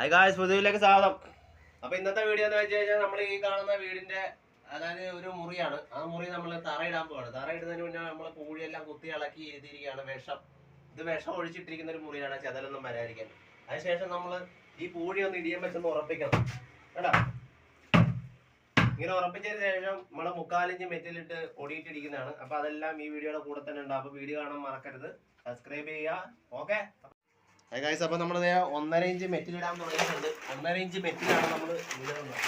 Hi guys പുതുവിലേക്ക് സ്വാഗതം. അപ്പൊ ഇന്നത്തെ വീഡിയോ എന്ന് വെച്ച് കഴിഞ്ഞാൽ നമ്മൾ ഈ കാണുന്ന വീടിന്റെ അതായത് ഒരു മുറിയാണ്. ആ മുറി നമ്മൾ തറയിടാൻ പോവാണ്. തറയിടുന്നതിന് മുന്നേ നമ്മൾ പൂഴിയെല്ലാം കുത്തി ഇളക്കി എഴുതിയിരിക്കുകയാണ്. വിഷം. ഇത് വിഷം ഒഴിച്ചിട്ടിരിക്കുന്ന ഒരു മുറിയാണ്. ചതലൊന്നും വരാതിരിക്കാൻ. അതിനുശേഷം നമ്മൾ ഈ പൂഴി ഒന്ന് ഇടിയാൻ വെച്ചൊന്ന് ഉറപ്പിക്കണം. കേട്ടോ ഇങ്ങനെ ഉറപ്പിച്ചതിന് ശേഷം നമ്മൾ മുക്കാലിഞ്ച് മെറ്റലിട്ട് ഒടിയിട്ടിരിക്കുന്നതാണ് അപ്പൊ അതെല്ലാം ഈ വീഡിയോയുടെ കൂടെ തന്നെ ഉണ്ട് അപ്പൊ വീഡിയോ കാണാൻ മറക്കരുത്. സബ്സ്ക്രൈബ് ചെയ്യുക. ഓക്കെ ഗൈസ് അപ്പൊ നമ്മൾ ഒന്നര ഇഞ്ച് മെറ്റിൽ ഇടാൻ തുടങ്ങിയിട്ടുണ്ട്. ഒന്നര ഇഞ്ച് മെറ്റിലാണ് നമ്മൾ ഇടുന്നത്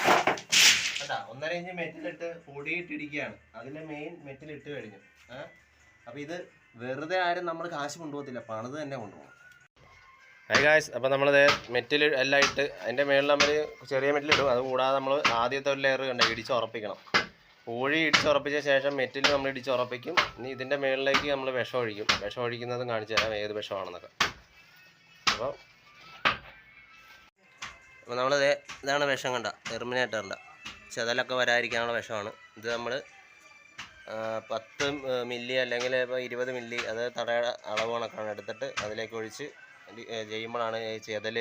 കേട്ടാ ഒന്നര ഇഞ്ച് മെറ്റിലിട്ട് പൊടിയിട്ടിരിക്കുകയാണ്. അതിന്റെ മെയിൻ മെറ്റിലിട്ട് കഴിഞ്ഞു. ഏഹ് അപ്പൊ ഇത് വെറുതെ ആരും നമ്മൾ കാശ് കൊണ്ടുപോകത്തില്ല. പണിത് തന്നെ കൊണ്ടുപോകണം. ഹായ് ഗായ്സ് അപ്പോൾ നമ്മൾ മെറ്റിൽ എല്ലാം ഇട്ട് അതിന്റെ മേളിൽ നമ്മൾ ചെറിയ മെറ്റിലിടും അത് കൂടാതെ നമ്മൾ ആദ്യത്തെ ഒരു ലെയർ കണ്ട? ഇടിച്ച് ഉറപ്പിക്കണം. കോഴി ഇടിച്ച് ഉറപ്പിച്ച ശേഷം മെറ്റിൽ നമ്മൾ ഇടിച്ച് ഉറപ്പിക്കും. ഇനി ഇതിന്റെ മേളിലേക്ക് നമ്മൾ വിഷം ഒഴിക്കും. വിഷം ഒഴിക്കുന്നതും കാണിച്ചു തരാം ഏത് വിഷമാണെന്നൊക്കെ. അപ്പോൾ അപ്പോൾ നമ്മൾ ഇതാണ് വിഷം കണ്ട ടെർമിനേറ്ററിന്റെ ചെതലൊക്കെ വരാതിരിക്കാനുള്ള വിഷമാണ്. ഇത് നമ്മൾ പത്ത് മില്ലി അല്ലെങ്കിൽ ഇപ്പോൾ ഇരുപത് മില്ലി അത് തടയുടെ അളവ് കണക്കാണ് എടുത്തിട്ട് അതിലേക്ക് ഒഴിച്ച് ചെയ്യുമ്പോഴാണ് ഈ ചെതൽ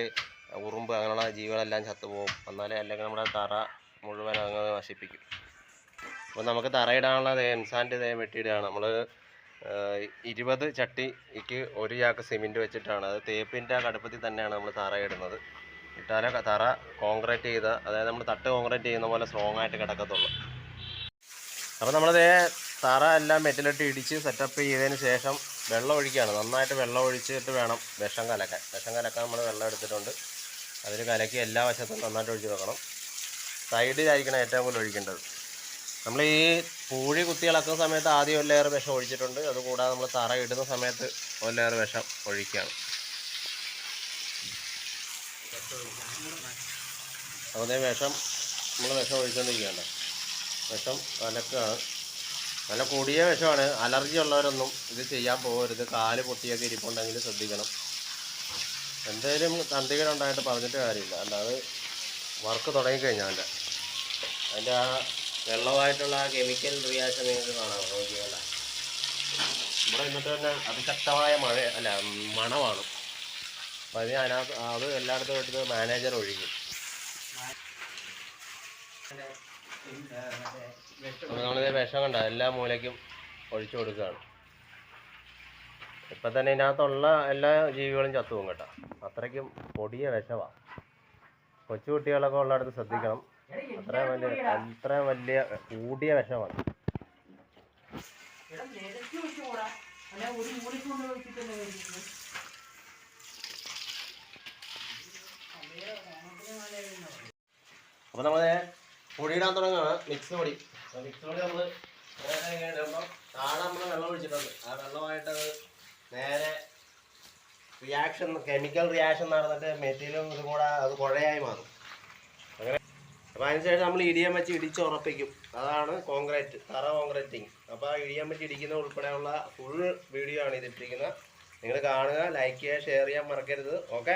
ഉറുമ്പ് അങ്ങനെയുള്ള ജീവികളെല്ലാം ചത്തുപോകും. എന്നാലേ അല്ലെങ്കിൽ നമ്മുടെ തറ മുഴുവൻ അങ്ങ് നശിപ്പിക്കും. അപ്പോൾ നമുക്ക് തറയിടാനുള്ള എൻസാൻഡ് ഇതേ വെട്ടിയിടുകയാണ് നമ്മൾ ഇരുപത് ചട്ടിക്ക് ഒരു ചാക്ക് സിമെന്റ് വെച്ചിട്ടാണ്. അത് തേപ്പിന്റെ കടുപ്പത്തിൽ തന്നെയാണ് നമ്മൾ തറ ഇടുന്നത്. ഇട്ടാലേ തറ കോൺക്രീറ്റ് ചെയ്ത അതായത് നമ്മൾ തട്ട് കോൺക്രീറ്റ് ചെയ്യുന്ന പോലെ സ്ട്രോങ് ആയിട്ട് കിടക്കത്തുള്ളൂ. അപ്പോൾ നമ്മളത് തറ എല്ലാം മെറ്റലിട്ട് ഇടിച്ച് സെറ്റപ്പ് ചെയ്തതിന് ശേഷം വെള്ളം ഒഴിക്കുകയാണ്. നന്നായിട്ട് വെള്ളം ഒഴിച്ചിട്ട് വേണം വിഷം കലക്കാൻ. വിഷം കലക്കാൻ നമ്മൾ വെള്ളം എടുത്തിട്ടുണ്ട്. അതിൽ കലക്കി എല്ലാ വശത്തും നന്നായിട്ട് ഒഴിച്ച് വെക്കണം. സൈഡിലായിരിക്കണം ഏറ്റവും കൂടുതൽ ഒഴിക്കേണ്ടത്. നമ്മൾ ഈ പൂഴി കുത്തി ഇളക്കുന്ന സമയത്ത് ആദ്യം ഒരു ലെയർ വിഷം ഒഴിച്ചിട്ടുണ്ട്. അതുകൂടാതെ നമ്മൾ തറ ഇടുന്ന സമയത്ത് ഒരു ലെയർ വിഷം ഒഴിക്കുകയാണ്. അതേ വിഷം നമ്മൾ വിഷം ഒഴിച്ചുകൊണ്ടിരിക്കുകയാണ് വിഷം അലക്കുകയാണ്. നല്ല കൂടിയ വിഷമാണ്. അലർജി ഉള്ളവരൊന്നും ഇത് ചെയ്യാൻ പോകരുത്. കാൽ പൊട്ടിയൊക്കെ ഇരിപ്പുണ്ടെങ്കിൽ ശ്രദ്ധിക്കണം. എന്തായാലും തന്തികളുണ്ടായിട്ട് പറഞ്ഞിട്ട് കാര്യമില്ല. അല്ലാതെ വർക്ക് തുടങ്ങിക്കഴിഞ്ഞാൽ അതിന്റെ ആ വെള്ളമായിട്ടുള്ള ആ കെമിക്കൽ റിയാക്ഷൻ നിങ്ങൾക്ക് കാണാം നോക്കിയല്ല ഇവിടെ ഇന്നത്തെ തന്നെ അതിശക്തമായ മഴ അല്ല മണമാണ്. അപ്പം അതിന് അതിനകത്ത് അത് എല്ലായിടത്തും എടുത്ത് മാനേജർ അപ്പോൾ നമ്മളിത് വിഷം കണ്ട? എല്ലാ മൂലയ്ക്കും ഒഴിച്ചു കൊടുക്കുകയാണ്. ഇപ്പം തന്നെ ഇതിനകത്തുള്ള എല്ലാ ജീവികളും ചത്തുപോകും കേട്ടോ. അത്രയ്ക്കും പൊടിയ വിഷമാണ് കൊച്ചുകുട്ടികളൊക്കെ ഉള്ളിടത്ത് ശ്രദ്ധിക്കണം. അത്രയും വലിയ അത്ര വലിയ കൂടിയ വിഷമാണ് അപ്പോൾ നമ്മൾ പൊടിയിടാൻ തുടങ്ങാണ് മിക്സ് പൊടി. മിക്സ് പൊടി നമ്മൾ നേരെ ഇടുമ്പോൾ താഴെ നമ്മൾ വെള്ളം ഒഴിച്ചിട്ടുണ്ട്. ആ വെള്ളമായിട്ട് അത് നേരെ റിയാക്ഷൻ കെമിക്കൽ റിയാക്ഷൻ നടന്നിട്ട് മെറ്റീരിയലും ഇതുകൂടെ അത് കുഴയായി മാറും. അപ്പോൾ അതിനുശേഷം നമ്മൾ ഇടിയം വെച്ച് ഇടിച്ച് ഉറപ്പിക്കും അതാണ് കോൺക്രീറ്റ് തറ കോൺക്രീറ്റിങ്. അപ്പോൾ ആ ഇടിയം വെച്ച് ഇടിക്കുന്ന ഉൾപ്പെടെയുള്ള ഫുൾ വീഡിയോ ആണ് ഇതിട്ടിരിക്കുന്നത്. നിങ്ങൾ കാണുക ലൈക്ക് ചെയ്യുക ഷെയർ ചെയ്യാൻ മറക്കരുത്. ഓക്കെ